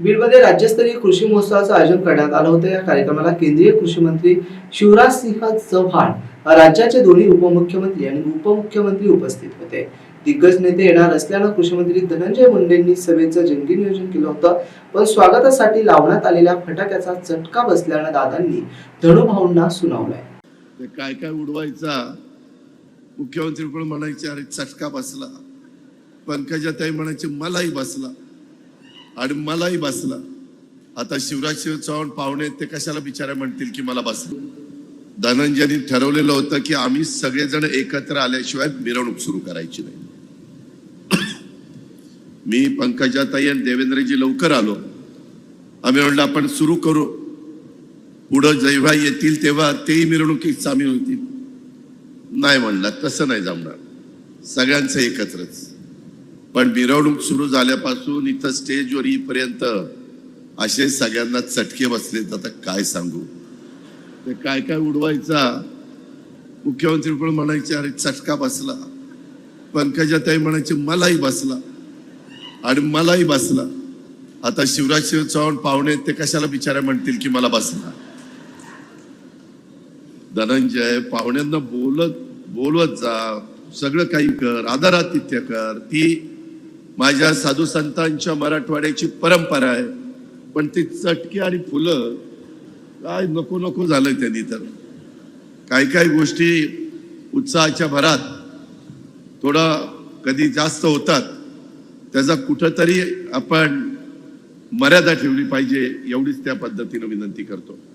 बीडमध्ये राज्यस्तरीय कृषी महोत्सवाचं आयोजन करण्यात आलं होतं. या कार्यक्रमाला केंद्रीय कृषी मंत्री शिवराज सिंह चव्हाण राज्याचे दोन्ही उपमुख्यमंत्री आणि उपमुख्यमंत्री उपस्थित होते. दिग्गज नेते येणार असल्यानं कृषीमंत्री धनंजय मुंडेंनी सभेचं जंगी नियोजन केलं होतं. पण स्वागतासाठी लावण्यात आलेल्या फटाक्याचा चटका बसल्यानं दादांनी धनुभाऊंना सुनावलंय. काय काय उडवायचा? मुख्यमंत्री पण म्हणायचे अरे चटका बसला. पंकजाताई म्हणायचे मलाही बसला. आणि मलाही बसला. आता शिवराज शिव चव्हाण पाहुणे ते कशाला बिचारा म्हणतील की मला बसलं? धनंजयनी ठरवलेलं होतं की आम्ही सगळेजण एकत्र आल्याशिवाय मिरवणूक सुरू करायची नाही. मी पंकजाताई आणि देवेंद्रजी लवकर आलो. आम्ही म्हणलं आपण सुरू करू. पुढं जेव्हा येतील तेव्हा तेही मिरवणुकीत सामील होतील. नाही म्हणला तसं नाही जमणार. सगळ्यांचं एकत्रच. पण मिरवणूक सुरू झाल्यापासून इथं स्टेजवर येईपर्यंत असे सगळ्यांना चटके बसलेत आता काय सांगू? ते काय काय उडवायचा? मुख्यमंत्री पण म्हणायचे अरे चटका बसला. पंकजाताई म्हणायचे मलाही बसला. आणि मलाही बसला. आता शिवराज शिव चव्हाण पाहुणे ते कशाला बिचारा म्हणतील की मला बसला? धनंजय पाहुण्यांना बोलत बोलवत जा. सगळं काही कर. आदरातिथ्य कर. ती माझ्या साधू संतांच्या मराठवाड्याची परंपरा आहे. पण ती चटकी आणि फुलं काय नको नको झालं त्यांनी तर. काही काही गोष्टी उत्साहाच्या भरात थोडा कधी जास्त होतात. त्याचा कुठंतरी आपण मर्यादा ठेवली पाहिजे एवढीच त्या पद्धतीनं विनंती करतो.